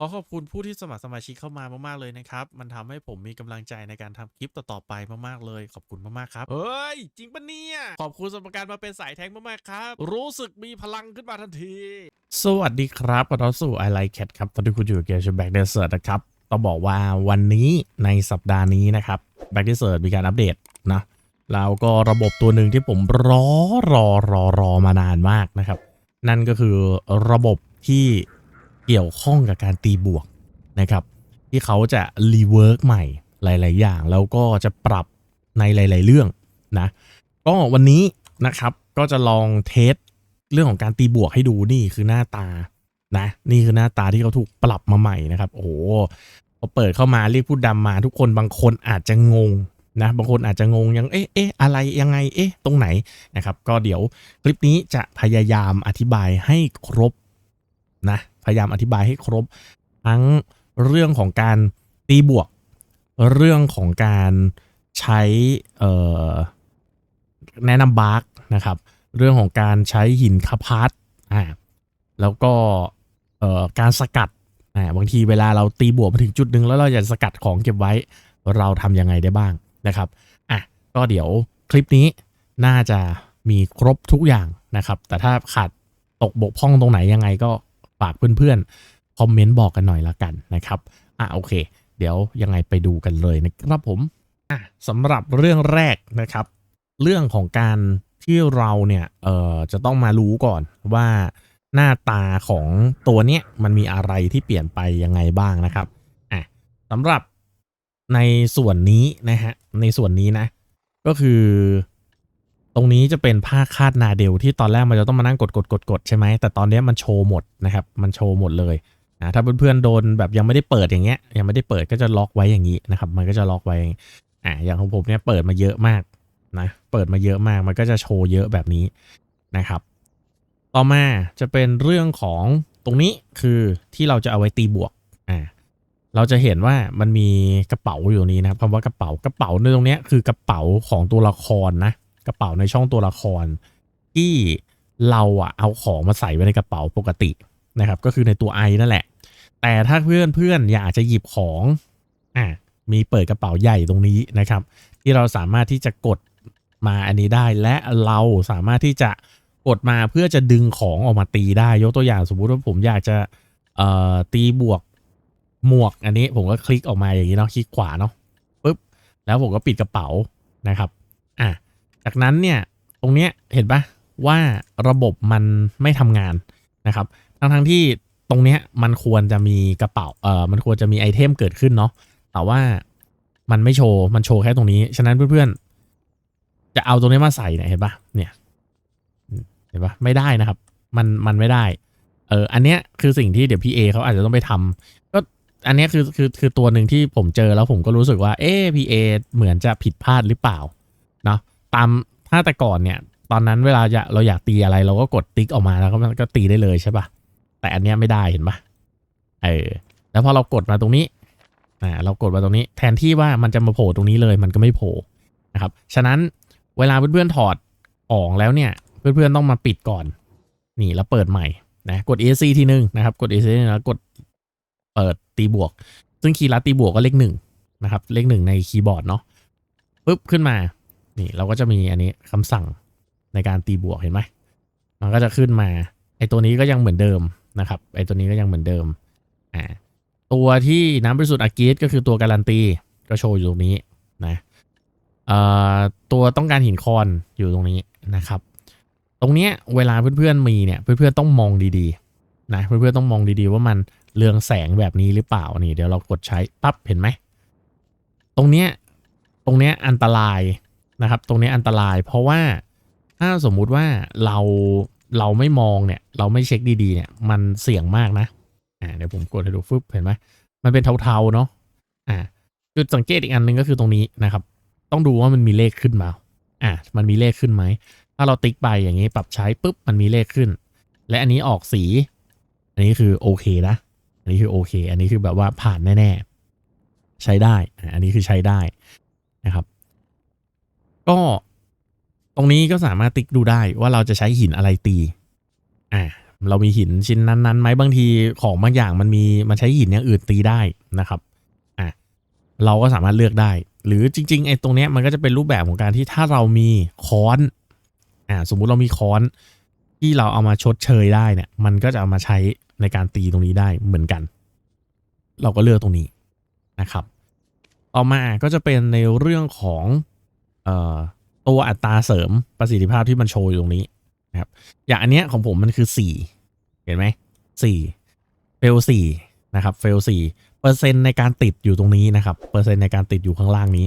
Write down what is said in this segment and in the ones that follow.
ขอขอบคุณผู้ที่สมัครสมาชิกเข้ามามากๆเลยนะครับ มันทำให้ผมมีกำลังใจในการทำคลิปต่อๆไปมากๆเลย ขอบคุณมากๆครับ เฮ้ย จริงปะเนี่ย ขอบคุณสำหรับการมาเป็นสายแทงมากๆครับ รู้สึกมีพลังขึ้นมาทันที สวัสดีครับขอต้อนรับสู่ I Like Cat ครับตอนนี้คุณอยู่กับเกมช Back Desert นะครับต้องบอกว่าวันนี้ในสัปดาห์นี้นะครับ Back Desert มีการอัปเดตนะแล้วก็ระบบตัวหนึ่งที่ผมรอรอรอรอมานานมากนะครับ นั่นก็คือระบบที่ เกี่ยวข้องกับการตีบวกนะครับ ที่เขาจะรีเวิร์กใหม่หลาย ๆ อย่าง แล้วก็จะปรับในหลาย ๆ เรื่องนะก็วันนี้นะครับก็จะลองเทสเรื่องของการตีบวกให้ดูนี่คือหน้าตานะ นี่คือหน้าตาที่เขาถูกปรับมาใหม่นะครับ โอ้พอเปิดเข้ามาเรียกผู้ดำมาทุกคนบางคนอาจจะงงนะบางคนอาจจะงงยังเอ๊ะเอ๊ะอะไรยังไงเอ๊ะตรงไหนนะครับ ก็เดี๋ยวคลิปนี้จะพยายามอธิบายให้ครบนะ พยายามอธิบายให้ครบ ทั้งเรื่องของการตีบวก เรื่องของการใช้แนะนำบาร์กนะครับ เรื่องของการใช้หินคาพาร์ตอ่าแล้วก็การสกัดอ่าบางทีเวลาเราตีบวกมาถึงจุดหนึ่งแล้วเราอยากสกัดของเก็บไว้เราทำยังไงได้บ้างนะครับอะก็เดี๋ยวคลิปนี้น่าจะมีครบทุกอย่างนะครับ แต่ถ้าขาดตกบกพร่องตรงไหนยังไงก็ ฝากเพื่อนๆ คอมเมนต์บอกกันหน่อยละกันนะครับอะโอเค เดี๋ยวยังไงไปดูกันเลยนะครับผมอะสำหรับเรื่องแรกนะครับ เรื่องของการที่เราเนี่ยเอ่อจะต้องมารู้ก่อนว่าหน้าตาของตัวเนี้ยมันมีอะไรที่เปลี่ยนไปยังไงบ้างนะครับอะสำหรับในส่วนนี้นะฮะในส่วนนี้นะ ก็คือ ตรงนี้จะเป็นผ้าคาดนาเดลที่ตอนแรกมันจะต้องมานั่งกดกดกดกดใช่ไหมแต่ตอนนี้มันโชว์หมดนะครับ มันโชว์หมดเลยนะถ้าเพื่อนๆโดนแบบยังไม่ได้เปิดอย่างเงี้ยยังไม่ได้เปิดก็จะล็อกไว้อย่างนี้นะครับ มันก็จะล็อกไว้อ่าอย่างของผมเนี่ยเปิดมาเยอะมากนะเปิดมาเยอะมากมันก็จะโชว์เยอะแบบนี้นะครับ ต่อมาจะเป็นเรื่องของตรงนี้คือที่เราจะเอาไว้ตีบวกอ่าเราจะเห็นว่ามันมีกระเป๋าอยู่นี้นะครับคำว่ากระเป๋ากระเป๋าในตรงนี้คือกระเป๋าของตัวละครนะ กระเป๋าในช่องตัวละคร ที่เราอะเอาของมาใส่ไว้ในกระเป๋าปกตินะครับ ก็คือในตัวไอนั่นแหละ แต่ถ้าเพื่อนเพื่อนๆอยากจะหยิบของอะมีเปิดกระเป๋าใหญ่ตรงนี้นะครับ ที่เราสามารถที่จะกดมาอันนี้ได้และเราสามารถที่จะกดมาเพื่อจะดึงของออกมาตีได้ ยกตัวอย่างสมมุติว่าผมอยากจะเอ่อตีบวกหมวกอันนี้ผมก็คลิกออกมาอย่างนี้เนาะคลิกขวาเนาะปุ๊บแล้วผมก็ปิดกระเป๋านะครับ อะ จากนั้นเนี่ยตรงเนี้ยเห็นปะว่าระบบมันไม่ทำงานนะครับ ทั้งทั้งที่ตรงเนี้ยมันควรจะมีกระเป๋าเอ่อมันควรจะมีไอเทมเกิดขึ้นเนาะแต่ว่ามันไม่โชว์มันโชว์แค่ตรงนี้ ฉะนั้นเพื่อนๆ จะเอาตรงนี้มาใส่เนี่ยเห็นปะเนี่ยเห็นปะไม่ได้นะครับ มันมันไม่ได้เอออันเนี้ยคือสิ่งที่เดี๋ยวพี่เอเขาอาจจะต้องไปทำก็อันเนี้ยคือคือคือตัวหนึ่งที่ผมเจอแล้วผมก็รู้สึกว่าเอ๊พีเอเหมือนจะผิดพลาดหรือเปล่าเนาะ ตามถ้าแต่ก่อนเนี่ย ตอนนั้นเวลาจะเราอยากตีอะไร เราก็กดติ๊กออกมาแล้วก็มันก็ตีได้เลยใช่ปะแต่อันเนี้ยไม่ได้เห็นปะเออแล้วพอเรากดมาตรงนี้อ่าเรากดมาตรงนี้ แทนที่ว่ามันจะมาโผล่ตรงนี้เลยมันก็ไม่โผล่นะครับ ฉะนั้นเวลาเพื่อนๆถอดออกแล้วเนี่ย เพื่อนๆต้องมาปิดก่อน นี่แล้วเปิดใหม่นะกด ESC ทีนึงนะครับ กด ESC แล้วกดเปิดตีบวก ซึ่งคีย์ลัดตีบวกก็เลขหนึ่งนะครับ เลขหนึ่งในคีย์บอร์ดเนาะปุ๊บขึ้นมา นี่เราก็จะมีอันนี้คำสั่งในการตีบวกเห็นไหมมันก็จะขึ้นมา ไอตัวนี้ก็ยังเหมือนเดิมนะครับ ไอตัวนี้ก็ยังเหมือนเดิม อ่า ตัวที่น้ำบริสุทธิ์อากีสก็คือตัวการันตี ก็โชว์อยู่ตรงนี้นะ เอ่อ ตัวต้องการหินคอนอยู่ตรงนี้นะครับ ตรงเนี้ยเวลาเพื่อนๆมีเนี่ย เพื่อนๆต้องมองดีๆ นะ เพื่อนๆต้องมองดีๆว่ามันเรืองแสงแบบนี้หรือเปล่า นี่เดี๋ยวเรากดใช้ปั๊บเห็นไหม ตรงเนี้ย ตรงเนี้ยอันตราย นะครับ ตรงนี้อันตราย เพราะว่าถ้าสมมุติว่าเราเราไม่มองเนี่ย เราไม่เช็คดีๆเนี่ย มันเสี่ยงมากนะอ่าเดี๋ยวผมกดให้ดูฟึบเห็นไหมมันเป็นเทาๆเนาะอ่าจุดสังเกตอีกอันหนึ่งก็คือตรงนี้นะครับ ต้องดูว่ามันมีเลขขึ้นมาอ่ามันมีเลขขึ้นไหมถ้าเราติ๊กไปอย่างนี้ปรับใช้ปุ๊บมันมีเลขขึ้น และอันนี้ออกสี อันนี้คือโอเคนะอันนี้คือโอเค อันนี้คือแบบว่าผ่านแน่ๆใช้ได้อันนี้คือใช้ได้นะครับ ก็ตรงนี้ก็สามารถติ๊กดูได้ว่าเราจะใช้หินอะไรตี อ่า เรามีหินชิ้นนั้นๆไหมบางทีของบางอย่างมันมีมันใช้หินอย่างอื่นตีได้นะครับ อะเราก็สามารถเลือกได้ หรือจริงๆไอ้ตรงเนี้ยมันก็จะเป็นรูปแบบของการที่ถ้าเรามีค้อน อ่า สมมุติเรามีค้อนที่เราเอามาชดเชยได้เนี่ย มันก็จะเอามาใช้ในการตีตรงนี้ได้เหมือนกัน เราก็เลือกตรงนี้นะครับ ต่อมาก็จะเป็นในเรื่องของ ตัวอัตราเสริมประสิทธิภาพที่มันโชว์อยู่ตรงนี้นะครับ อย่างอันเนี้ยของผมมันคือสี่เห็นไหมสี่เฟลสี่นะครับเฟลสี่เปอร์เซ็นต์ในการติดอยู่ตรงนี้นะครับเปอร์เซ็นต์ในการติดอยู่ข้างล่างนี้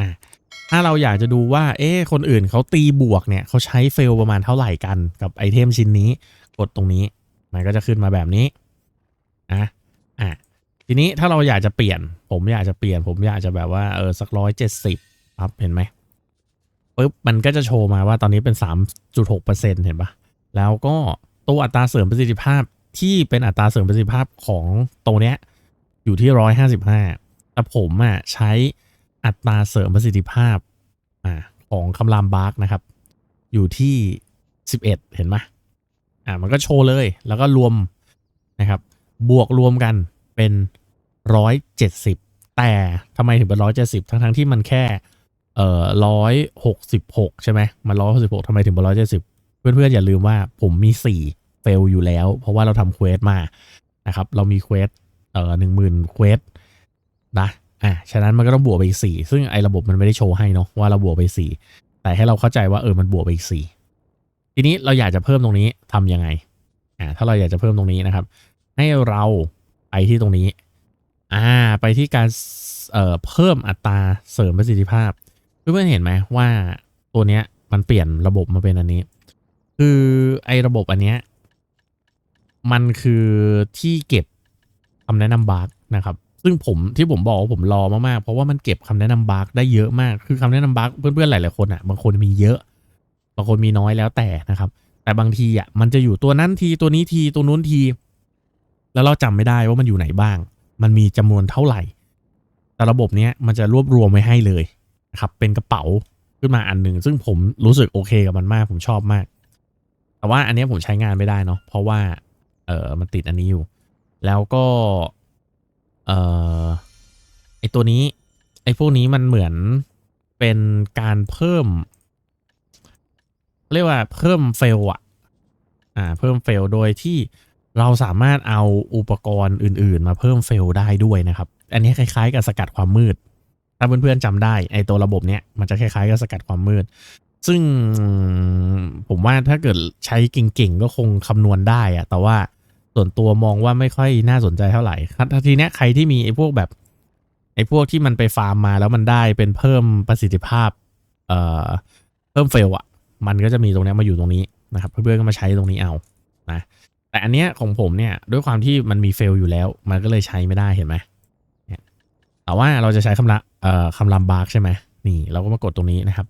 อะถ้าเราอยากจะดูว่าเอ๊ะคนอื่นเขาตีบวกเนี่ยเขาใช้เฟลประมาณเท่าไหร่กันกับไอเทมชิ้นนี้ กดตรงนี้มันก็จะขึ้นมาแบบนี้อะอะทีนี้ถ้าเราอยากจะเปลี่ยน ผมอยากจะเปลี่ยน ผมอยากจะแบบว่าเออสักร้อยเจ็ดสิบครับเห็นไหม ปุ๊บมันก็จะโชว์มาว่าตอนนี้เป็น 3.6%เห็นปะแล้วก็ตัวอัตราเสริมประสิทธิภาพที่เป็นอัตราเสริมประสิทธิภาพของตัวเนี้ยอยู่ที่ 155 แต่ผมอะใช้อัตราเสริมประสิทธิภาพอ่าของคำรามบาร์กนะครับ อยู่ที่ 11 เห็นไหมอ่ามันก็โชว์เลยแล้วก็รวมนะครับ บวกรวมกันเป็น 170 แต่ทำไมถึงเป็น 170 ทั้งทั้งๆที่มันแค่ เอ่อร้อยหกสิบหกใช่ไหมมันร้อยหกสิบหกทำไมถึงเป็นร้อยเจ็ดสิบเพื่อนๆอย่าลืมว่าผมมีสี่เฟลอยู่แล้ว เพราะว่าเราทำเควสมานะครับ เรามีเควสเอ่อหนึ่งหมื่นเควสนะอะฉะนั้นมันก็ต้องบวกไปอีกสี่ซึ่งไอ้ระบบมันไม่ได้โชว์ให้เนาะว่าเราบวกไปสี่แต่ให้เราเข้าใจว่าเออมันบวกไปอีกสี่ทีนี้เราอยากจะเพิ่มตรงนี้ทำยังไงอ่าถ้าเราอยากจะเพิ่มตรงนี้นะครับ ให้เราไปที่ตรงนี้อ่าไปที่การเอ่อเพิ่มอัตราเสริมประสิทธิภาพ เพื่อนๆเห็นไหมว่าตัวเนี้ยมันเปลี่ยนระบบมาเป็นอันนี้ คือไอ้ระบบอันเนี้ยมันคือที่เก็บคำแนะนำบาร์กนะครับ ซึ่งผมที่ผมบอกว่าผมรอมากๆ เพราะว่ามันเก็บคำแนะนำบาร์กได้เยอะมาก คือคำแนะนำบาร์กเพื่อนๆหลายๆคนอะบางคนมีเยอะ บางคนมีน้อยแล้วแต่นะครับ แต่บางทีอะมันจะอยู่ตัวนั้นทีตัวนี้ทีตัวนู้นที แล้วเราจำไม่ได้ว่ามันอยู่ไหนบ้าง มันมีจำนวนเท่าไหร่ แต่ระบบเนี้ยมันจะรวบรวมไว้ให้เลย นะครับเป็นกระเป๋าขึ้นมาอันหนึ่งซึ่งผมรู้สึกโอเคกับมันมากผมชอบมาก แต่ว่าอันนี้ผมใช้งานไม่ได้เนาะเพราะว่าเออมันติดอันนี้อยู่ แล้วก็เออไอตัวนี้ไอพวกนี้มันเหมือนเป็นการเพิ่ม เรียกว่าเพิ่มเฟลอะอ่าเพิ่มเฟลโดยที่เราสามารถเอาอุปกรณ์อื่น ๆ มาเพิ่มเฟลได้ด้วยนะครับ อันนี้คล้าย ๆ กับสกัดความมืด ถ้าเพื่อนๆจำได้ไอตัวระบบเนี้ยมันจะคล้ายๆกับสกัดความมืด ซึ่งผมว่าถ้าเกิดใช้เก่งๆ ก็คงคำนวณได้อะแต่ว่าส่วนตัวมองว่าไม่ค่อยน่าสนใจเท่าไหร่ครับทีเนี้ยใครที่มีไอพวกแบบไอพวกที่มันไปฟาร์มมาแล้วมันได้เป็นเพิ่มประสิทธิภาพเอ่อเพิ่มเฟลอะมันก็จะมีตรงเนี้ยมาอยู่ตรงนี้นะครับเพื่อนๆก็มาใช้ตรงนี้เอานะแต่อันเนี้ยของผมเนี่ยด้วยความที่มันมีเฟลอยู่แล้ว มันก็เลยใช้ไม่ได้เห็นไหมแต่ว่าเราจะใช้คำละ คำรามบาร์กใช่ไหมนี่เราก็มากดตรงนี้นะครับ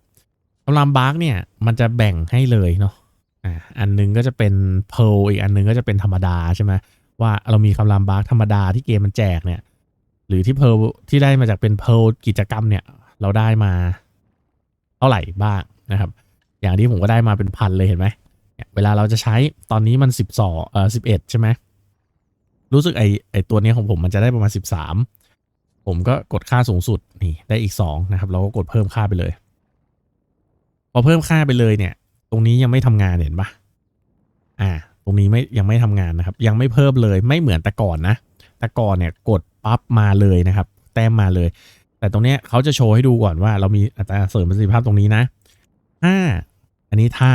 คำรามบาร์กเนี่ยมันจะแบ่งให้เลยเนาะอ่าอันหนึงก็จะเป็นเพลอีกอันหนึงก็จะเป็นธรรมดาใช่ไหมว่าเรามีคำรามบาร์กธรรมดาที่เกมมันแจกเนี่ย หรือที่เพลที่ได้มาจากเป็นเพลกิจกรรมเนี่ย เราได้มาเท่าไหร่บ้างนะครับ อย่างที่ผมก็ได้มาเป็นพันเลยเห็นไหมเวลาเราจะใช้ตอนนี้มันสิบสองเอ่อสิบเอ็ดใช่ไหมรู้สึกไอไอตัวนี้ของผมมันจะได้ประมาณสิบสาม ผมก็กดค่าสูงสุดนี่ได้อีกสองนะครับ เราก็กดเพิ่มค่าไปเลย พอเพิ่มค่าไปเลยเนี่ย ตรงนี้ยังไม่ทำงานเห็นปะอ่า ตรงนี้ไม่ยังไม่ทำงานนะครับ ยังไม่เพิ่มเลยไม่เหมือนแต่ก่อนนะแต่ก่อนเนี่ยกดปั๊บมาเลยนะครับ แต้มมาเลย แต่ตรงเนี้ยเขาจะโชว์ให้ดูก่อนว่าเรามีอัตราเสริมประสิทธิภาพตรงนี้นะถ้าอันนี้ถ้า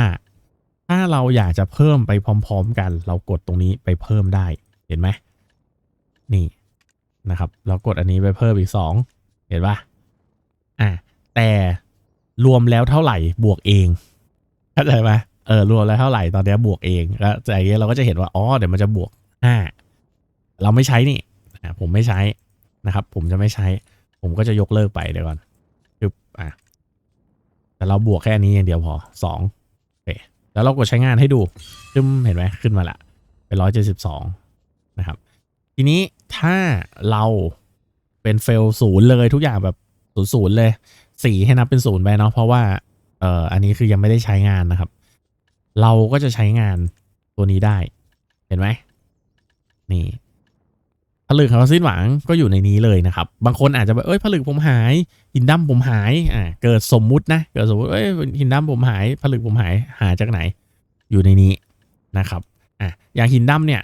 ถ้าเราอยากจะเพิ่มไปพร้อม ๆ กัน เรากดตรงนี้ไปเพิ่มได้เห็นไหมนี่ นะครับเรากดอันนี้ไปเพิ่มอีกสองเห็นปะอะแต่รวมแล้วเท่าไหร่บวกเองเข้าใจไหมเออรวมแล้วเท่าไหร่ตอนนี้บวกเองแล้วจากนี้เราก็จะเห็นว่าอ๋อเดี๋ยวมันจะบวกห้าเราไม่ใช้นี่ผมไม่ใช้นะครับ ผมจะไม่ใช้ ผมก็จะยกเลิกไปเดี๋ยวก่อนปึ๊บอะแต่เราบวกแค่นี้อย่างเดียวพอสองโอเคแล้วเรากดใช้งานให้ดูขึ้นเห็นไหมขึ้นมาละเป็นร้อยเจ็ดสิบสองนะครับ ทีนี้ ถ้าเราเป็นเฟลศูนย์เลยทุกอย่างแบบศูนย์ศูนย์เลยสีให้นับเป็นศูนย์ไปเนาะเพราะว่าเอ่ออันนี้คือยังไม่ได้ใช้งานนะครับ เราก็จะใช้งานตัวนี้ได้ เห็นไหมนี่ผลึกของเราสิ้นหวังก็อยู่ในนี้เลยนะครับ บางคนอาจจะแบบเอ้ยผลึกผมหาย หินดำผมหายอ่าเกิดสมมุตินะเกิดสมมติเอ้ยหินดำผมหาย ผลึกผมหายหาจากไหน อยู่ในนี้นะครับอะอย่างหินดำเนี่ย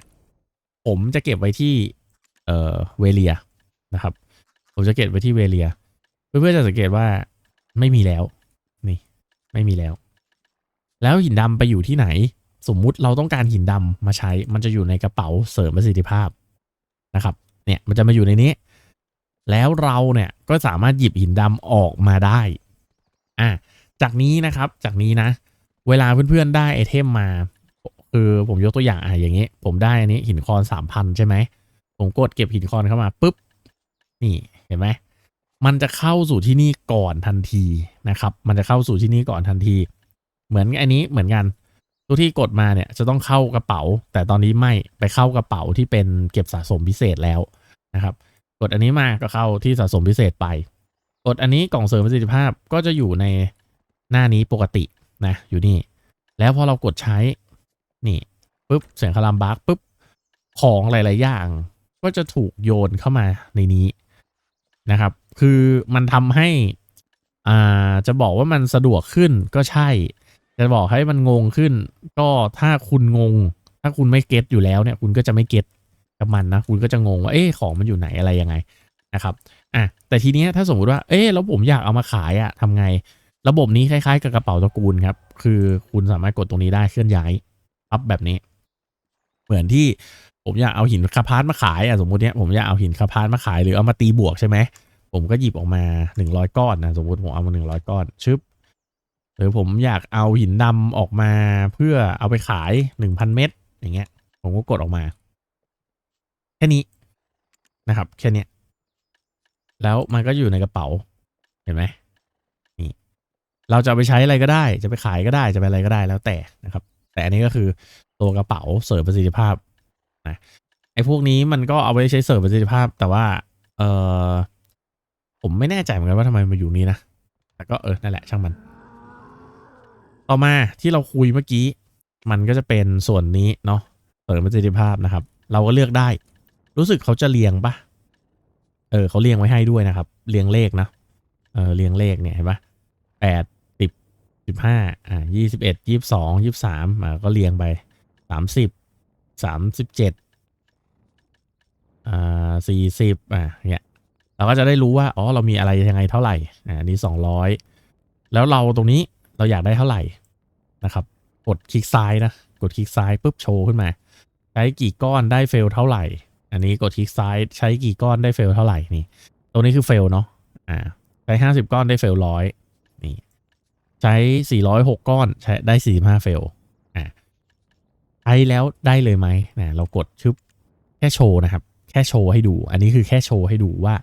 ผมจะเก็บไว้ที่ เอ่อเวเลียนะครับ ผมจะเก็บไว้ที่เวเลีย เพื่อนๆจะสังเกตว่าไม่มีแล้ว นี่ ไม่มีแล้ว แล้วหินดำไปอยู่ที่ไหน สมมุติเราต้องการหินดำมาใช้ มันจะอยู่ในกระเป๋าเสริมประสิทธิภาพนะครับ เนี่ยมันจะมาอยู่ในนี้ แล้วเราเนี่ยก็สามารถหยิบหินดำออกมาได้ อะจากนี้นะครับ จากนี้นะ เวลาเพื่อนๆได้ไอเทมมาคือผมยกตัวอย่างอะอย่างนี้ ผมได้อันนี้หินคอนสามพันใช่ไหม ผมกดเก็บหินคอนเข้ามาปุ๊บ นี่เห็นไหมมันจะเข้าสู่ที่นี่ก่อนทันทีนะครับ มันจะเข้าสู่ที่นี่ก่อนทันที เหมือนอันนี้เหมือนกันตัวที่กดมาเนี่ยจะต้องเข้ากระเป๋า แต่ตอนนี้ไม่ไปเข้ากระเป๋าที่เป็นเก็บสะสมพิเศษแล้วนะครับ กดอันนี้มาก็เข้าที่สะสมพิเศษไป กดอันนี้กล่องเสริมประสิทธิภาพก็จะอยู่ในหน้านี้ปกตินะอยู่นี่ แล้วพอเรากดใช้นี่ปุ๊บเสียงคารามบาร์กปุ๊บของหลาย ๆ อย่าง ก็จะถูกโยนเข้ามาในนี้นะครับ คือมันทำให้อ่าจะบอกว่ามันสะดวกขึ้นก็ใช่ จะบอกให้มันงงขึ้น ก็ถ้าคุณงง ถ้าคุณไม่เก็ตอยู่แล้วเนี่ยคุณก็จะไม่เก็ตกับมันนะ คุณก็จะงงว่าเอ๊ะของมันอยู่ไหนอะไรยังไงนะครับอะแต่ทีเนี้ยถ้าสมมติว่าเอ๊ะแล้วผมอยากเอามาขายอะทำไง ระบบนี้คล้ายๆ กับกระเป๋าตระกูลครับ คือคุณสามารถกดตรงนี้ได้เคลื่อนย้ายอัพแบบนี้ เหมือนที่ ผมอยากเอาหินคาพาร์ตมาขายอะสมมติเนี้ยผมอยากเอาหินคาพาร์ตมาขายหรือเอามาตีบวกใช่ไหมผมก็หยิบออกมาหนึ่งร้อยก้อนนะสมมติผมเอามาหนึ่งร้อยก้อนชึบหรือผมอยากเอาหินดำออกมาเพื่อเอาไปขายหนึ่งพันเม็ดอย่างเงี้ย ผมก็กดออกมา แค่นี้นะครับ แค่นี้แล้วมันก็อยู่ในกระเป๋าเห็นไหมนี่เราจะไปใช้อะไรก็ได้ จะไปขายก็ได้จะไปอะไรก็ได้แล้วแต่นะครับ แต่อันนี้ก็คือตัวกระเป๋าเสริมประสิทธิภาพ นะไอ้พวกนี้มันก็เอาไว้ใช้เสริมประสิทธิภาพ แต่ว่า เออผมไม่แน่ใจเหมือนกันว่าทำไมมาอยู่นี้นะแต่ก็เออนั่นแหละช่างมัน ต่อมาที่เราคุยเมื่อกี้ มันก็จะเป็นส่วนนี้เนาะเสริมประสิทธิภาพนะครับ เราก็เลือกได้ รู้สึกเขาจะเรียงปะเออเขาเรียงไว้ให้ด้วยนะครับ เรียงเลขนะเออเรียงเลขเนี่ยเห็นปะแปดสิบสิบห้าอ่ายี่สิบเอ็ดยี่สิบสองยี่สิบสามอ่าก็เรียงไปสามสิบ สามสิบเจ็ดอ่าสี่สิบอ่าเนี่ยเราก็จะได้รู้ว่าอ๋อเรามีอะไรยังไงเท่าไหร่อ่านี้สองร้อยแล้วเราตรงนี้เราอยากได้เท่าไหร่นะครับ กดคลิกซ้ายนะกดคลิกซ้ายปุ๊บโชว์ขึ้นมา ใช้กี่ก้อนได้เฟลเท่าไหร่ อันนี้กดคลิกซ้ายใช้กี่ก้อนได้เฟลเท่าไหร่นี่ตรงนี้คือเฟลเนาะอ่าใช้ห้าสิบก้อนได้เฟลร้อยนี่ใช้สี่ร้อยหกก้อนใช้ได้สี่ห้าเฟล ใช้แล้วได้เลยไหมนะเรากดชึบแค่โชว์นะครับ แค่โชว์ให้ดู อันนี้คือแค่โชว์ให้ดูว่า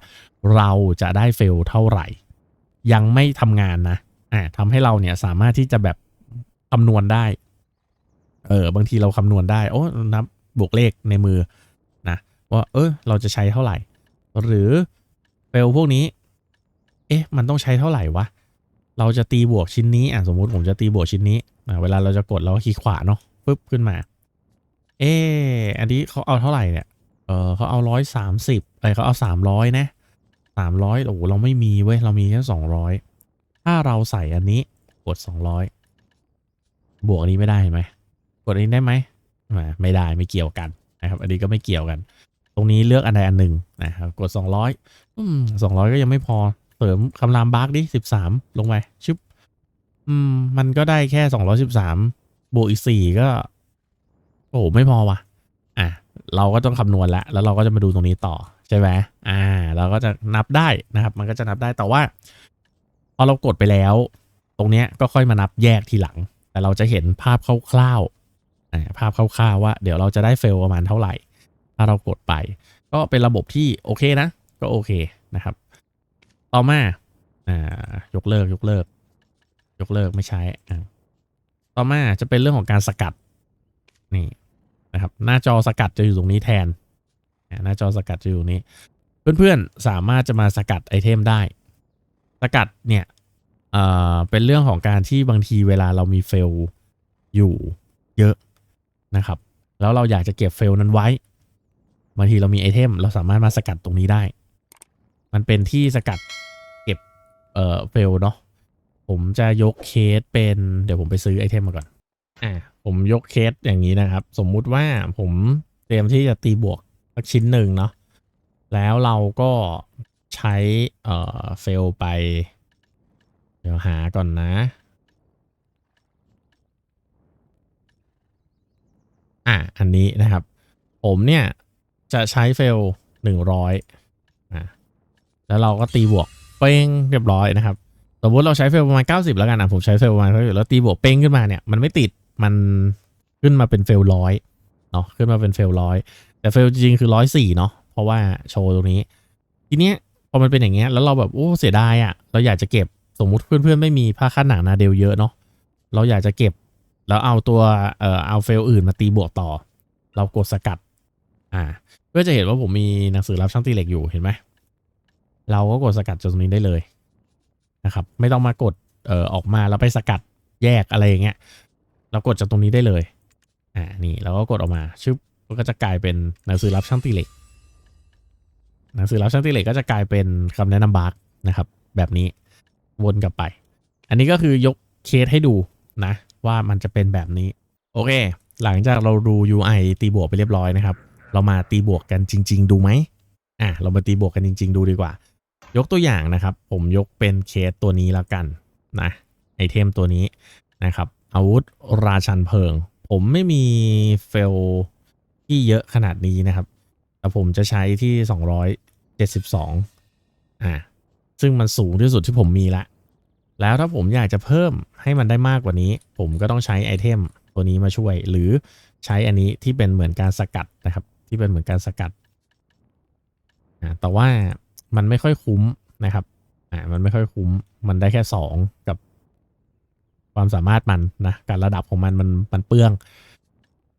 เราจะได้เฟลเท่าไหร่ ยังไม่ทำงานนะอ่าทำให้เราเนี่ยสามารถที่จะแบบคำนวณได้ เออบางทีเราคำนวณได้ โอ้นับบวกเลขในมือนะว่าเออเราจะใช้เท่าไหร่ หรือเฟลพวกนี้ เอ๊ะ มันต้องใช้เท่าไหร่วะเราจะตีบวกชิ้นนี้อะสมมุติผมจะตีบวกชิ้นนี้อะเวลาเราจะกดเราก็คลิกขวาเนาะปึ๊บขึ้นมา เอ๊ะอันนี้เขาเอาเท่าไหร่เนี่ย เออเขาเอาร้อยสามสิบอะไรเขาเอาสามร้อยนะสามร้อยโอ้โหเราไม่มีเว้ย เรามีแค่สองร้อยถ้าเราใส่อันนี้กดสองร้อยบวกอันนี้ไม่ได้เห็นไหมกดอันนี้ได้ไหมไม่ได้ไม่เกี่ยวกันนะครับ อันนี้ก็ไม่เกี่ยวกัน ตรงนี้เลือกอันใดอันหนึ่งนะครับ กดสองร้อยสองร้อยก็ยังไม่พอเสริมคำรามบาร์กดิสิบสามลงไปชึบอืมมันก็ได้แค่สองร้อยสิบสามบวกอีกสี่ก็ โอ้โหไม่พอว่ะอะเราก็ต้องคำนวณแล้ว แล้วเราก็จะมาดูตรงนี้ต่อใช่ไหมอ่า เราก็จะนับได้นะครับ มันก็จะนับได้แต่ว่าพอเรากดไปแล้ว ตรงเนี้ยก็ค่อยมานับแยกทีหลัง แต่เราจะเห็นภาพคร่าวๆอ่าภาพคร่าวๆว่า เดี๋ยวเราจะได้เฟลประมาณเท่าไหร่ ถ้าเรากดไป ก็เป็นระบบที่โอเคนะ ก็โอเคนะครับ ต่อมาอ่ายกเลิกยกเลิก ยกเลิกไม่ใช้อ่าต่อมาจะเป็นเรื่องของการสกัดนี่ นะครับ หน้าจอสกัดจะอยู่ตรงนี้แทน หน้าจอสกัดจะอยู่นี้ เพื่อนๆ สามารถจะมาสกัดไอเทมได้ สกัดเนี่ยเอ่อเป็นเรื่องของการที่บางทีเวลาเรามีเฟลอยู่เยอะนะครับ แล้วเราอยากจะเก็บเฟลนั้นไว้บางทีเรามีไอเทมเราสามารถมาสกัดตรงนี้ได้ มันเป็นที่สกัดเก็บเอ่อเฟลเนาะผมจะยกเคสเป็นเดี๋ยวผมไปซื้อไอเทมมาก่อน อ่าผมยกเคสอย่างนี้นะครับ สมมุติว่าผมเตรียมที่จะตีบวกสักชิ้นหนึ่งเนาะแล้วเราก็ใช้เอ่อเฟลไป เดี๋ยวหาก่อนนะ อะอันนี้นะครับ ผมเนี่ยจะใช้เฟลหนึ่งร้อยอะแล้วเราก็ตีบวกเป้งเรียบร้อยนะครับ สมมติเราใช้เฟลประมาณ 90 แล้วกันนะผมใช้เฟลประมาณ90แล้วตีบวกเป้งขึ้นมาเนี่ยมันไม่ติด มันขึ้นมาเป็นเฟลร้อยเนาะขึ้นมาเป็นเฟลร้อยแต่เฟลจริงคือร้อยสี่เนาะเพราะว่าโชว์ตรงนี้ ทีเนี้ยพอมันเป็นอย่างเงี้ยแล้วเราแบบโอ้เสียดายอะ่ะ เราอยากจะเก็บสมมุติเพื่อนๆไม่มีผ้าคาดหนังนาเดลเยอะเนาะเราอยากจะเก็บแล้วเอาตัวเอ่อเอาเฟลอื่นมาตีบวกต่อ เรากดสกัด อ่าเพื่อจะเห็นว่าผมมีหนังสือรับช่างตีเหล็กอยู่เห็นไหมเราก็กดสกัดจากตรงนี้ได้เลยนะครับ ไม่ต้องมากดเอ่อออกมาแล้วไปสกัดแยกอะไรอย่างเงี้ย เรากดจากตรงนี้ได้เลย อ่า นี่เราก็กดออกมาชึบมันก็จะกลายเป็นหนังสือรับช่างตีเหล็ก หนังสือรับช่างตีเหล็กก็จะกลายเป็นคำแนะนำบาร์กนะครับ แบบนี้วนกลับไป อันนี้ก็คือยกเคสให้ดูนะ ว่ามันจะเป็นแบบนี้ โอเค หลังจากเราดู UI ตีบวกไปเรียบร้อยนะครับ เรามาตีบวกกันจริง ๆ ดูไหมอะเรามาตีบวกกันจริง ๆ ดูดีกว่า ยกตัวอย่างนะครับ ผมยกเป็นเคสตัวนี้แล้วกันนะไอเทมตัวนี้นะครับ อาวุธราชันเพลิง ผมไม่มีเฟลที่เยอะขนาดนี้นะครับ แต่ผมจะใช้ที่ 272 อ่า ซึ่งมันสูงที่สุดที่ผมมีละ แล้วถ้าผมอยากจะเพิ่มให้มันได้มากกว่านี้ ผมก็ต้องใช้ไอเทมตัวนี้มาช่วย หรือใช้อันนี้ที่เป็นเหมือนการสกัดนะครับ ที่เป็นเหมือนการสกัดอ่าแต่ว่ามันไม่ค่อยคุ้มนะครับอ่ามันไม่ค่อยคุ้ม มันได้แค่ 2 กับ ความสามารถมันนะการระดับของมันมันมันเปลือง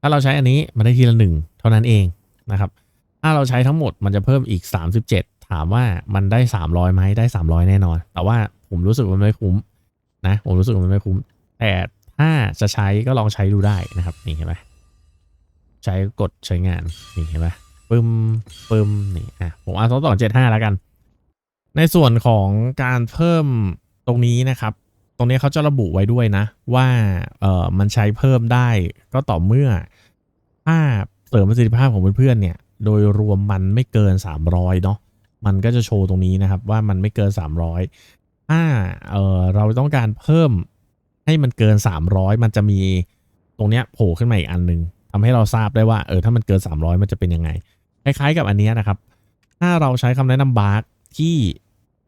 ถ้าเราใช้อันนี้มันได้ทีละหนึ่งเท่านั้นเองนะครับ ถ้าเราใช้ทั้งหมดมันจะเพิ่มอีก 37 ถามว่ามันได้ 300ไหมได้ 300 แน่นอน แต่ว่าผมรู้สึกว่ามันไม่คุ้มนะผมรู้สึกว่ามันไม่คุ้ม แต่ถ้าจะใช้ก็ลองใช้ดูได้นะครับนี่เห็นไหมใช้กดใช้งานนี่เห็นไหมปึ้มปึ้มนี่อะผมเอาสองสองเจ็ดห้าแล้วกัน ในส่วนของการเพิ่มตรงนี้นะครับ รงนี้เขาจะระบุไว้ด้วยนะ ว่าเออมันใช้เพิ่มได้ก็ต่อเมื่อถ้าเสริมประสิทธิภาพของเพื่อนๆเนี่ย โดยรวมมันไม่เกิน 300เนาะมันก็จะโชว์ตรงนี้นะครับว่ามันไม่เกิน 300 ถ้าเออเราต้องการเพิ่มให้มันเกิน 300 มันจะมีตรงเนี้ยโผล่ขึ้นมาอีกอันหนึงทำให้เราทราบได้ว่าเออถ้ามันเกิน 300 มันจะเป็นยังไง คล้าย ๆ กับอันนี้นะครับ ถ้าเราใช้คำแนะนำบาร์ที่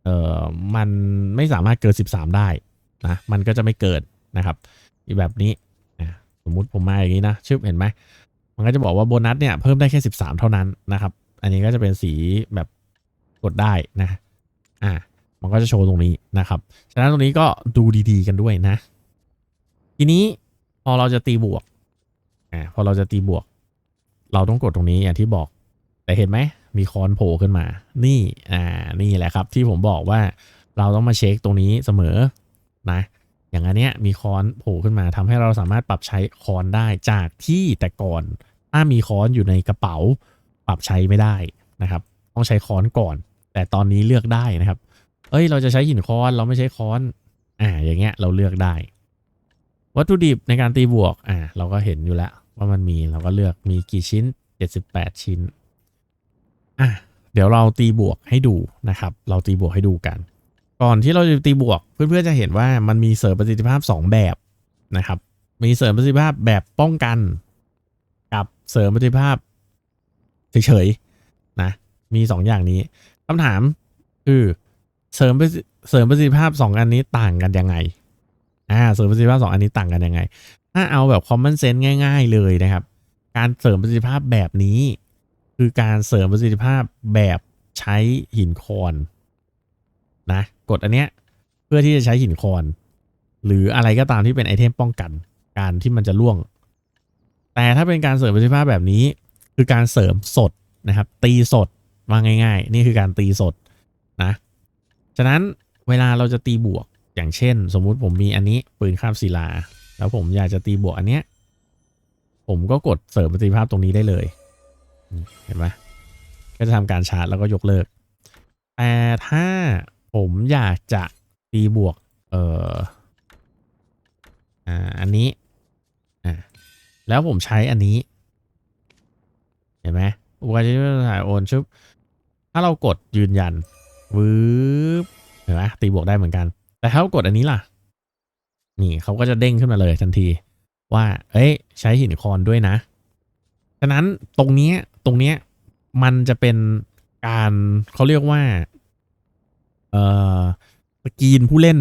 เออมันไม่สามารถเกิน 13 ได้ นะมันก็จะไม่เกิดนะครับอีแบบนี้อะสมมุติผมมาอย่างนี้นะชึบเห็นไหมมันก็จะบอกว่าโบนัสเนี่ยเพิ่มได้แค่ 13 เท่านั้นนะครับ อันนี้ก็จะเป็นสีแบบกดได้นะอ่ามันก็จะโชว์ตรงนี้นะครับ ฉะนั้นตรงนี้ก็ดูดีๆกันด้วยนะ ทีนี้พอเราจะตีบวกอ่าพอเราจะตีบวก เราต้องกดตรงนี้อย่างที่บอก แต่เห็นไหมมีคอนโผล่ขึ้นมา นี่อ่านี่แหละครับ ที่ผมบอกว่าเราต้องมาเช็คตรงนี้เสมอ นะ อย่างอันเนี้ยมีค้อนโผล่ขึ้นมาทำให้เราสามารถปรับใช้ค้อนได้จากที่แต่ก่อนถ้ามีค้อนอยู่ในกระเป๋า ปรับใช้ไม่ได้นะครับ ต้องใช้ค้อนก่อน แต่ตอนนี้เลือกได้นะครับ เอ้ย เราจะใช้หินค้อนเราไม่ใช้ค้อนอ่าอย่างเงี้ยเราเลือกได้ วัตถุดิบในการตีบวกอ่าเราก็เห็นอยู่แล้วว่ามันมีเราก็เลือกมีกี่ชิ้น 78 ชิ้นอะเดี๋ยวเราตีบวกให้ดูนะครับ เราตีบวกให้ดูกัน ก่อนที่เราจะตีบวกเพื่อนๆจะเห็นว่ามันมีเสริมประสิทธิภาพ 2 แบบนะครับ มีเสริมประสิทธิภาพแบบป้องกัน กับเสริมประสิทธิภาพเฉยๆนะมี 2 อย่างนี้คำถามคือเสริมเสริมประสิทธิภาพ 2 อันนี้ต่างกันยังไงอ่าเสริมประสิทธิภาพ 2 อันนี้ต่างกันยังไง ถ้าเอาแบบ common sense ง่าย ๆ เลยนะครับ การเสริมประสิทธิภาพแบบนี้ คือการเสริมประสิทธิภาพแบบใช้หินคอน นะ กดอันเนี้ยเพื่อที่จะใช้หินคอน หรืออะไรก็ตามที่เป็นไอเทมป้องกัน การที่มันจะล่วง แต่ถ้าเป็นการเสริมประสิทธิภาพแบบนี้ คือการเสริมสดนะครับ ตีสดว่าง่าย ๆ นี่คือการตีสดนะ ฉะนั้นเวลาเราจะตีบวกอย่างเช่น สมมุติผมมีอันนี้ปืนข้ามศิลา แล้วผมอยากจะตีบวกอันเนี้ยผมก็กดเสริมประสิทธิภาพตรงนี้ได้เลย เห็นไหมก็จะทำการชาร์จแล้วก็ยกเลิก แต่ถ้า ผมอยากจะตีบวก เอ่ออ่าอันนี้อ่าแล้วผมใช้อันนี้ เห็นไหมอุปกรณ์ที่ถ่ายโอนชุบถ้าเรากดยืนยันวืบเห็นไหมตีบวกได้เหมือนกัน แต่ถ้าเรากดอันนี้ล่ะ นี่เขาก็จะเด้งขึ้นมาเลยทันที ว่า เอ้ย ใช้หินคอนด้วยนะ ฉะนั้นตรงนี้ตรงนี้มันจะเป็นการเขาเรียกว่า เอ่อสกรีนผู้เล่น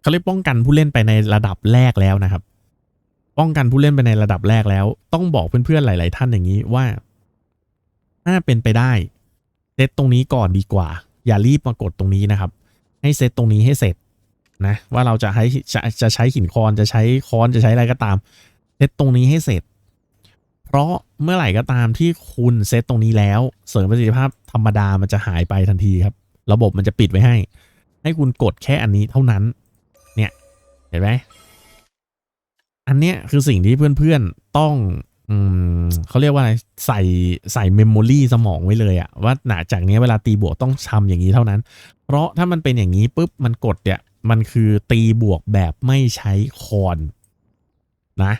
เขาเรียกป้องกันผู้เล่นไปในระดับแรกแล้วนะครับ ป้องกันผู้เล่นไปในระดับแรกแล้ว ต้องบอกเพื่อนๆหลาย ๆ ท่านอย่างนี้ว่า ถ้าเป็นไปได้เซตตรงนี้ก่อนดีกว่า อย่ารีบมากดตรงนี้นะครับ ให้เซตตรงนี้ให้เสร็จนะว่าเราจะให้จะจะใช้หินคอนจะใช้คอนจะใช้อะไรก็ตามเซตตรงนี้ให้เสร็จ เพราะเมื่อไหร่ก็ตามที่คุณเซตตรงนี้แล้ว เสริมประสิทธิภาพธรรมดามันจะหายไปทันทีครับ ระบบมันจะปิดไว้ให้ ให้คุณกดแค่อันนี้เท่านั้น เนี่ย เห็นไหมอันเนี้ยคือสิ่งที่เพื่อนๆต้องอเขาเรียกว่าอะไรใส่ใส่เมมโมรีสมองไว้เลยอะว่าหนาจากนี้เวลาตีบวกต้องทำอย่างนี้เท่านั้น เพราะถ้ามันเป็นอย่างนี้ปุ๊บมันกดเนี่ยมันคือตีบวกแบบไม่ใช้คอนนะ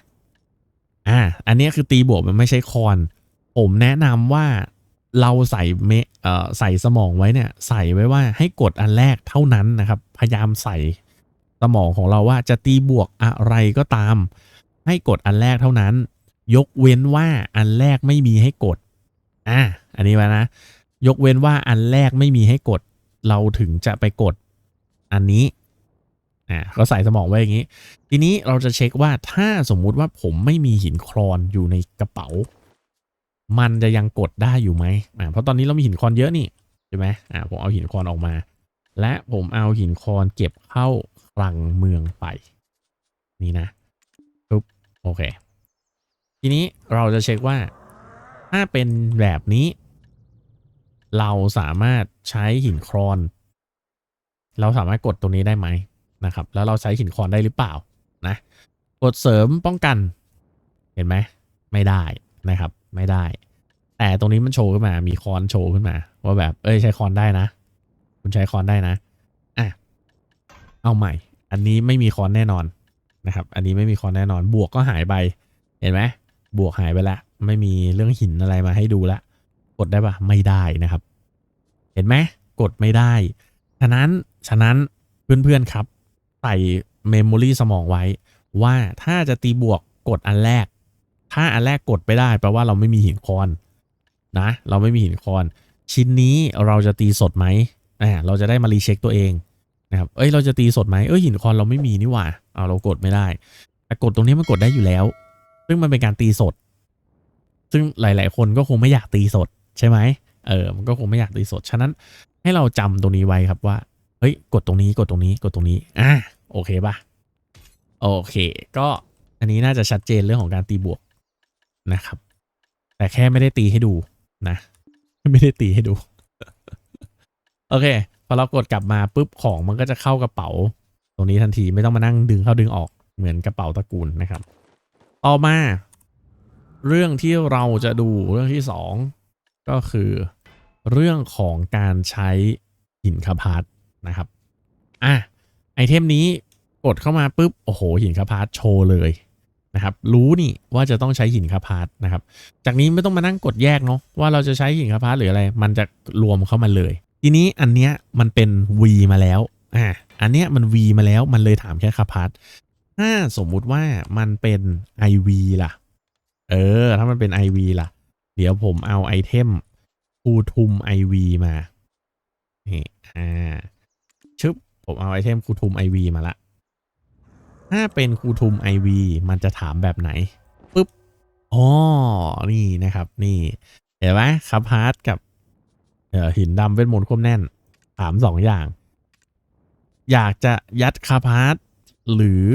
อ่าอันเนี้ยคือตีบวกแบบไม่ใช้คอน ผมแนะนำว่า เราใส่เมเอ่อใส่สมองไว้เนี่ย ใส่ไว้ว่าให้กดอันแรกเท่านั้นนะครับ พยายามใส่สมองของเราว่าจะตีบวกอะไรก็ตาม ให้กดอันแรกเท่านั้น ยกเว้นว่าอันแรกไม่มีให้กดอะอันนี้มานะ ยกเว้นว่าอันแรกไม่มีให้กด เราถึงจะไปกดอันนี้อ่าก็ใส่สมองไว้อย่างนี้ ทีนี้เราจะเช็คว่าถ้าสมมุติว่าผมไม่มีหินคลอนอยู่ในกระเป๋า มันจะยังกดได้อยู่ไหมอ่าเพราะตอนนี้เรามีหินคอนเยอะนี่ใช่ไหมอ่าผมเอาหินคอนออกมา และผมเอาหินคอนเก็บเข้าคลังเมืองไป นี่นะปุ๊บโอเค ทีนี้เราจะเช็คว่า ถ้าเป็นแบบนี้ เราสามารถใช้หินคลอน เราสามารถกดตรงนี้ได้ไหมนะครับ แล้วเราใช้หินคลอนได้หรือเปล่านะกดเสริมป้องกัน เห็นไหมไม่ได้นะครับ ไม่ได้ แต่ตรงนี้มันโชว์ขึ้นมามีคอนโชว์ขึ้นมา ว่าแบบเอ้ยใช้คอนได้นะ คุณใช้คอนได้นะอะเอาใหม่ อันนี้ไม่มีคอนแน่นอนนะครับ อันนี้ไม่มีคอนแน่นอน บวกก็หายไป เห็นไหมบวกหายไปละ ไม่มีเรื่องหินอะไรมาให้ดูละ กดได้ปะไม่ได้นะครับ เห็นไหมกดไม่ได้ ฉะนั้น ฉะนั้นเพื่อนๆครับ ใส่เมมโมรีสมองไว้ ว่าถ้าจะตีบวกกดอันแรก ถ้าอันแรกกดไปได้แปลว่าเราไม่มีหินคอนนะ เราไม่มีหินคอน ชิ้นนี้เราจะตีสดไหมอ่าเราจะได้มารีเช็คตัวเองนะครับเอ้ยเราจะตีสดไหมเอ้ยหินคอนเราไม่มีนี่หว่าเอาเรากดไม่ได้แต่กดตรงนี้มันกดได้อยู่แล้ว ซึ่งมันเป็นการตีสด ซึ่งหลาย ๆ คนก็คงไม่อยากตีสดใช่ไหมเออมันก็คงไม่อยากตีสดฉะนั้นให้เราจำตรงนี้ไว้ครับว่าเฮ้ยกดตรงนี้กดตรงนี้กดตรงนี้อะโอเคป่ะโอเค ก็อันนี้น่าจะชัดเจนเรื่องของการตีบวก นะครับ แต่แค่ไม่ได้ตีให้ดูนะ ไม่ได้ตีให้ดู โอเค พอเรากดกลับมาปุ๊บของมันก็จะเข้ากระเป๋า ตรงนี้ทันทีไม่ต้องมานั่งดึงเข้าดึงออกเหมือนกระเป๋าตระกูลนะครับ ต่อมา เรื่องที่เราจะดูเรื่องที่สองก็คือเรื่องของการใช้หินคาพาร์ตนะครับ อะ ไอเทมนี้กดเข้ามาปุ๊บ โอ้โห หินคาพาร์ตโชว์เลย นะครับรู้นี่ว่าจะต้องใช้หินคาพาร์ตนะครับจากนี้ไม่ต้องมานั่งกดแยกเนาะว่าเราจะใช้หินคาพาร์ตหรืออะไร มันจะรวมเข้ามาเลย ทีนี้อันเนี้ยมันเป็น V มาแล้วอะอันเนี้ยมัน V มาแล้วมันเลยถามแค่คาพาร์ตถ้าสมมุติว่ามันเป็น IV ล่ะ เออ ถ้ามันเป็น IV ล่ะ เดี๋ยวผมเอาไอเทมคูทุม IV มานี่อ่าชึบผมเอาไอเทมคูทุม IV มาละ ถ้าเป็นครูทุม IV มันจะถามแบบไหนปุ๊บอ๋อนี่นะครับ นี่ เห็นไหมคาพาร์ตกับหินดำเวทมนต์ควบแน่น ถามสองอย่าง อยากจะยัดคาพาร์ตหรือ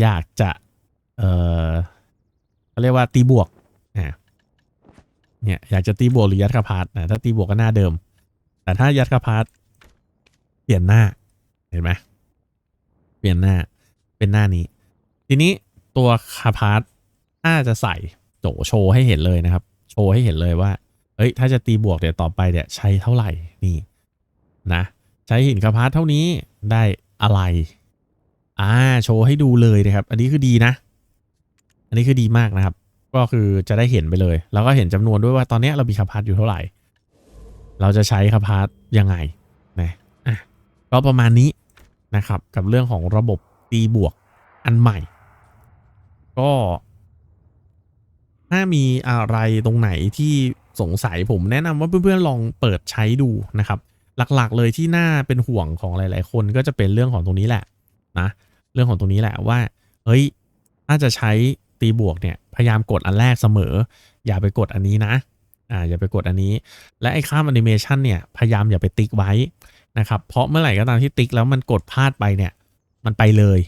อยากจะ เออเขาเรียกว่าตีบวกอ่าเนี่ยอยากจะตีบวกหรือยัดคาพาร์ตนะถ้าตีบวกก็หน้าเดิม แต่ถ้ายัดคาพาร์ตเปลี่ยนหน้า เห็นไหมเปลี่ยนหน้า เป็นหน้านี้ ทีนี้ตัวคาพาร์ตถ้าจะใส่โจโชว์ให้เห็นเลยนะครับ โชว์ให้เห็นเลยว่า เอ้ย ถ้าจะตีบวกเดี๋ยวต่อไปเนี่ยใช้เท่าไหร่นี่นะ ใช้หินคาพาร์ทเท่านี้ได้อะไรอ่าโชว์ให้ดูเลยนะครับ อันนี้คือดีนะ อันนี้คือดีมากนะครับ ก็คือจะได้เห็นไปเลย แล้วก็เห็นจำนวนด้วยว่าตอนนี้เรามีคาพาร์ทอยู่เท่าไหร่ เราจะใช้คาพาร์ทยังไงนะอะก็ประมาณนี้นะครับ กับเรื่องของระบบ ตีบวกอันใหม่ ก็ถ้ามีอะไรตรงไหนที่สงสัยผมแนะนำว่าเพื่อนๆลองเปิดใช้ดูนะครับ หลักๆเลยที่น่าเป็นห่วงของหลาย ๆ คนก็จะเป็นเรื่องของตรงนี้แหละนะเรื่องของตรงนี้แหละว่าเฮ้ยถ้าจะใช้ตีบวกเนี่ยพยายามกดอันแรกเสมอ อย่าไปกดอันนี้นะอ่าอย่าไปกดอันนี้ และไอ้ข้ามแอนิเมชันเนี่ยพยายามอย่าไปติ๊กไว้นะครับเพราะเมื่อไหร่ก็ตามที่ติ๊กแล้วมันกดพลาดไปเนี่ย มันไปเลย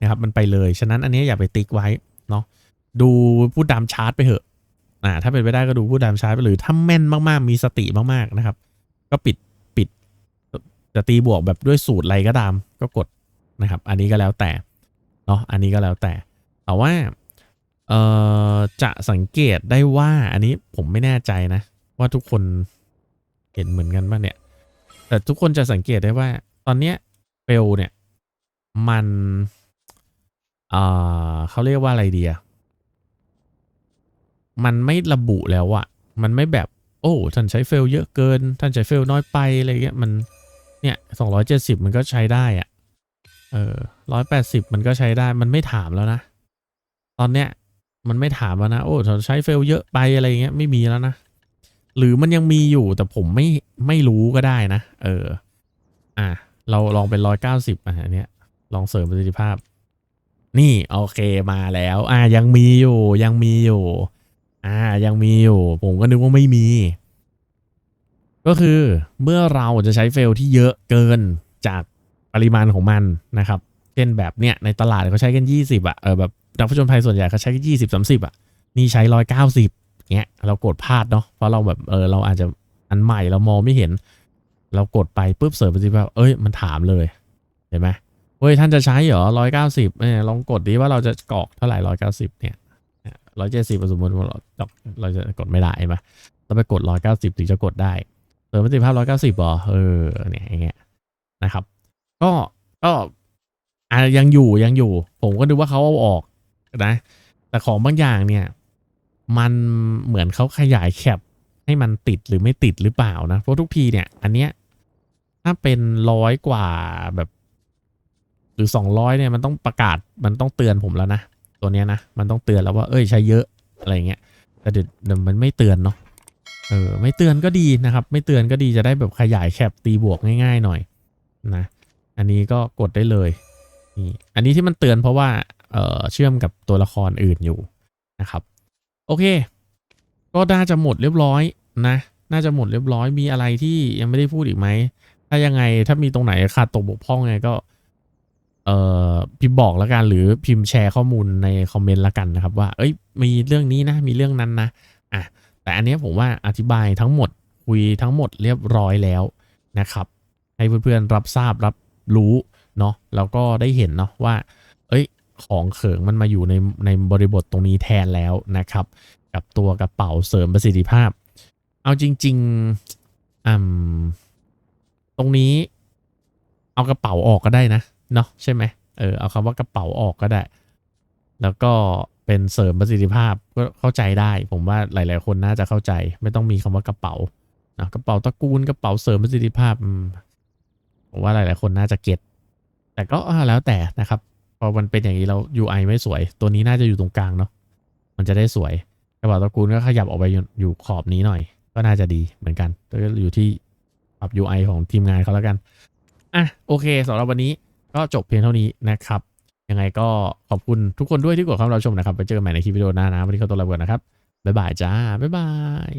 นะครับมันไปเลย ฉะนั้นอันนี้อย่าไปติ๊กไว้เนาะดูพูดดามชาร์ตไปเถอะอ่าถ้าเป็นไปได้ก็ดูพูดดามชาร์ตไปหรือถ้าแม่นมากๆมีสติมากๆนะครับ ก็ปิดปิดจะตีบวกแบบด้วยสูตรอะไรก็ตาม ก็กดนะครับ อันนี้ก็แล้วแต่เนาะอันนี้ก็แล้วแต่แต่ว่าเอ่อจะสังเกตได้ว่าอันนี้ผมไม่แน่ใจนะ ว่าทุกคนเห็นเหมือนกันป่ะเนี่ย แต่ทุกคนจะสังเกตได้ว่า ตอนเนี้ยเฟลเนี่ย มันเอ่อเขาเรียกว่าอะไรดีอะมันไม่ระบุแล้วอะมันไม่แบบโอ้ท่านใช้เฟลเยอะเกิน ท่านใช้เฟลน้อยไปอะไรเงี้ยมันเนี่ยสองร้อยเจ็ดสิบมันก็ใช้ได้อะเออร้อยแปดสิบมันก็ใช้ได้มันไม่ถามแล้วนะ ตอนเนี้ยมันไม่ถามแล้วนะ โอ้ท่านใช้เฟลเยอะไปอะไรเงี้ยไม่มีแล้วนะหรือมันยังมีอยู่แต่ผมไม่ไม่รู้ก็ได้นะ เออ อะเราลองเป็นร้อยเก้าสิบอะอันเนี้ย ลองเสริมประสิทธิภาพ นี่โอเคมาแล้ว อะยังมีอยู่ยังมีอยู่ อ่ายังมีอยู่ ผมก็นึกว่าไม่มี ก็คือเมื่อเราจะใช้เฟลที่เยอะเกินจากปริมาณของมันนะครับ เช่นแบบเนี้ยในตลาดเขาใช้กันยี่สิบอะเออแบบนักผจญภัยส่วนใหญ่เขาใช้กันยี่สิบสามสิบอะนี่ใช้ร้อยเก้าสิบเงี้ยเรากดพลาดเนาะเพราะเราแบบเออเราอาจจะอันใหม่เรามองไม่เห็น เรากดไปปุ๊บเสร์ฟประสิทธิภาพเอ้ยมันถามเลย เห็นไหม เฮ้ยท่านจะใช้เหรอร้อยเก้าสิบเนี่ยลองกดดิว่าเราจะกรอกเท่าไหร่ร้อยเก้าสิบเนี่ยร้อยเจ็ดสิบสมมติว่าเราเราจะกดไม่ได้เห็นไหมต้องไปกดร้อยเก้าสิบถึงจะกดได้เสริมประสิทธิภาพร้อยเก้าสิบหรอเออเนี่ยอย่างเงี้ยนะครับ ก็ก็อะยังอยู่ยังอยู่ ผมก็ดูว่าเขาเอาออกนะ แต่ของบางอย่างเนี่ย มันเหมือนเขาขยายแคปให้มันติดหรือไม่ติดหรือเปล่านะเพราะทุกทีเนี่ย อันเนี้ยถ้าเป็นร้อยกว่าแบบ รือสองร้อยเนี่ยมันต้องประกาศมันต้องเตือนผมแล้วนะ ตัวเนี้ยนะ มันต้องเตือนแล้วว่าเอ้ยใช้เยอะอะไรเงี้ยแต่เดี๋ยวเดี๋ยวมันไม่เตือนเนาะเออไม่เตือนก็ดีนะครับ ไม่เตือนก็ดีจะได้แบบขยายแคปตีบวกง่ายๆหน่อยนะอันนี้ก็กดได้เลยนี่อันนี้ที่มันเตือนเพราะว่าเออเชื่อมกับตัวละครอื่นอยู่นะครับ โอเค ก็น่าจะหมดเรียบร้อยนะ น่าจะหมดเรียบร้อยมีอะไรที่ยังไม่ได้พูดอีกไหมถ้ายังไงถ้ามีตรงไหนขาดตกบกพร่องไงก็ เอ่อพิมพ์บอกแล้วกันหรือพิมพ์แชร์ข้อมูลในคอมเมนต์ละกันนะครับ ว่า เอ้ย มีเรื่องนี้นะ มีเรื่องนั้นนะอะแต่อันเนี้ยผมว่าอธิบายทั้งหมดคุยทั้งหมดเรียบร้อยแล้วนะครับ ให้เพื่อนๆรับทราบรับรู้เนาะแล้วก็ได้เห็นเนาะว่า เอ้ย ของเขิงมันมาอยู่ในในบริบทตรงนี้แทนแล้วนะครับ กับตัวกระเป๋าเสริมประสิทธิภาพ เอาจริงๆอืมตรงนี้ เอากระเป๋าออกก็ได้นะ เนาะใช่ไหมเออเอาคำว่ากระเป๋าออกก็ได้ แล้วก็เป็นเสริมประสิทธิภาพก็เข้าใจได้ ผมว่าหลาย ๆ คนน่าจะเข้าใจ ไม่ต้องมีคำว่ากระเป๋านะกระเป๋าตระกูลกระเป๋าเสริมประสิทธิภาพผมว่าหลาย ๆ คนน่าจะเก็ตแต่ก็แล้วแต่นะครับพอมันเป็นอย่างนี้เรา UI ไม่สวย ตัวนี้น่าจะอยู่ตรงกลางเนาะมันจะได้สวยกระเป๋าตระกูลก็ขยับออกไปอยู่ขอบนี้หน่อย ก็น่าจะดีเหมือนกันก็อยู่ที่ปรับ UI ของทีมงานเขาแล้วกันอะโอเคสำหรับวันนี้ ก็จบเพียงเท่านี้นะครับ ยังไงก็ขอบคุณทุกคนด้วยที่กดเข้ารับชมนะครับไปเจอกันใหม่ในคลิปวิดีโอหน้านะวันนี้ขอตัวลาไปก่อนนะครับบ๊ายบายจ้าบ๊ายบาย